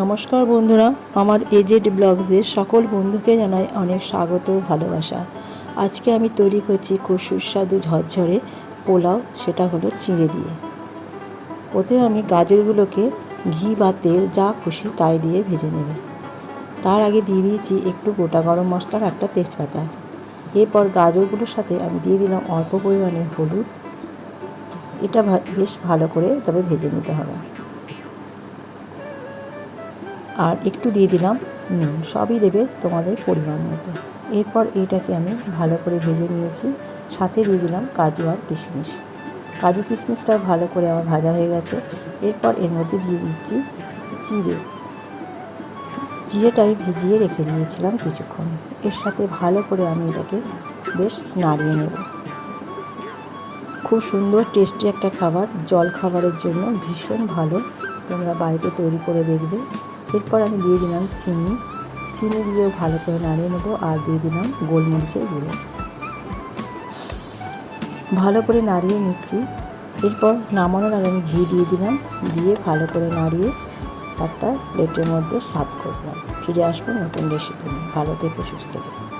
নমস্কার বন্ধুরা, আমার এজেড ব্লগসের সকল বন্ধুকে জানাই অনেক স্বাগত ভালোবাসা। আজকে আমি তৈরি করছি খুব সুস্বাদু ঝরঝরে পোলাও, সেটা হলো চিঁড়ে দিয়ে। প্রথমে আমি গাজরগুলোকে ঘি বা তেল যা খুশি তাই দিয়ে ভেজে নেবে। তার আগে দিয়ে দিয়েছি একটু গোটা গরম মশলার একটা তেজপাতা। এরপর গাজরগুলোর সাথে আমি দিয়ে দিলাম অল্প পরিমাণে হলুদ। এটা বেশ ভালো করে তবে ভেজে নিতে হবে। আর একটু দিয়ে দিলাম, নুন। সবই দেবে তোমাদের পরিমাণ মতো। এরপর এইটাকে আমি ভালো করে ভেজে নিয়েছি। সাথে দিয়ে দিলাম কাজু আর কিশমিশ। কাজু কিশমিশটা ভালো করে আমার ভাজা হয়ে গেছে। এরপর এর মধ্যে দিয়ে দিচ্ছি জিরে। জিরেটা আমি ভিজিয়ে রেখে দিয়েছিলাম কিছুক্ষণ। এর সাথে ভালো করে আমি এটাকে বেশ নাড়িয়ে নেব। খুব সুন্দর, টেস্টি একটা খাবার। জল খাবারের জন্য ভীষণ ভালো। তোমরা বাড়িতে তৈরি করে দেখবে। এরপর আমি দিয়ে দিলাম চিনি। চিনি দিয়েও ভালো করে নাড়িয়ে নেব আর দিয়ে দিলাম গোলমরিচের গুঁড়ো। ভালো করে নাড়িয়ে নিচ্ছি। এরপর নামানোর আগে আমি ঘি দিয়ে দিলাম। দিয়ে ভালো করে নাড়িয়ে একটা প্লেটের মধ্যে সার্ভ করলাম। ফিরে আসব নতুন রেসিপি নিয়ে। ভালো থেকে, সুস্থ থেকো।